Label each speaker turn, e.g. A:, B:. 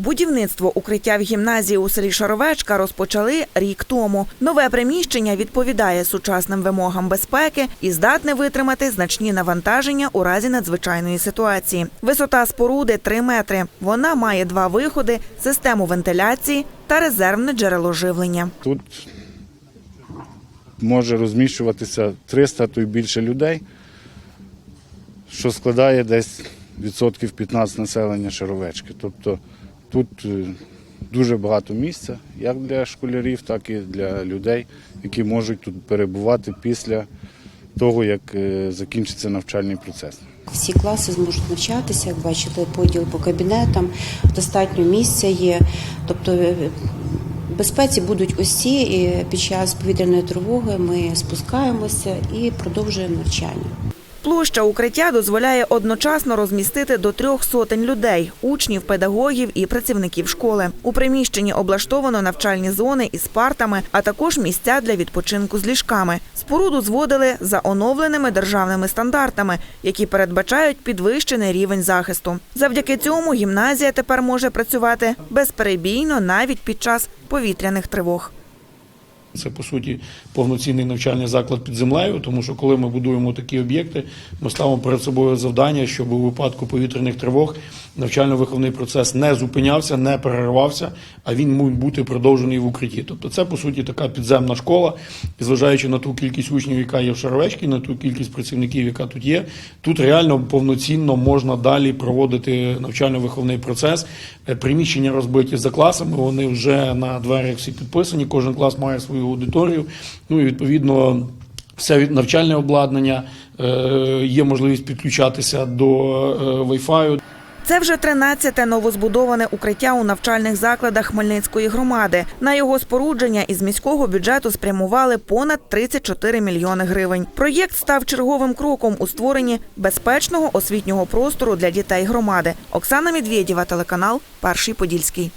A: Будівництво укриття в гімназії у селі Шаровечка розпочали рік тому. Нове приміщення відповідає сучасним вимогам безпеки і здатне витримати значні навантаження у разі надзвичайної ситуації. Висота споруди 3 метри. Вона має два виходи, систему вентиляції та резервне джерело живлення.
B: Тут може розміщуватися 300, то й більше людей, що складає десь відсотків 15 населення Шаровечки. Тобто тут е, дуже багато місця, як для школярів, так і для людей, які можуть тут перебувати після того, як е, закінчиться навчальний процес.
C: Всі класи зможуть навчатися, як бачите, поділ по кабінетам, достатньо місця є. Тобто е, безпеці будуть усі, і під час повітряної тривоги ми спускаємося і продовжуємо навчання.
A: Площа укриття дозволяє одночасно розмістити до трьох сотень людей учнів, педагогів і працівників школи. У приміщенні облаштовано навчальні зони із партами, а також місця для відпочинку з ліжками. Споруду зводили за оновленими державними стандартами, які передбачають підвищений рівень захисту. Завдяки цьому гімназія тепер може працювати безперебійно навіть під час повітряних тривог.
D: Це по суті повноцінний навчальний заклад під землею, тому що коли ми будуємо такі об'єкти, ми ставимо перед собою завдання, щоб у випадку повітряних тривог навчально-виховний процес не зупинявся, не переривався, а він мав бути продовжений в укритті. Тобто, це по суті така підземна школа, і зважаючи на ту кількість учнів, яка є в Шаровечці, на ту кількість працівників, яка тут є, тут реально повноцінно можна далі проводити навчально-виховний процес. Е, Приміщення розбиті за класами, вони вже на дверях всі підписані. Кожен клас має свою аудиторію. Ну і відповідно. Все навчальне обладнання, е, є можливість підключатися до е, Wi-Fi.
A: Це вже 13-те новозбудоване укриття у навчальних закладах Хмельницької громади. На його спорудження із міського бюджету спрямували понад 34 мільйони гривень. Проєкт став черговим кроком у створенні безпечного освітнього простору для дітей громади. Оксана Медведєва, телеканал Перший Подільський.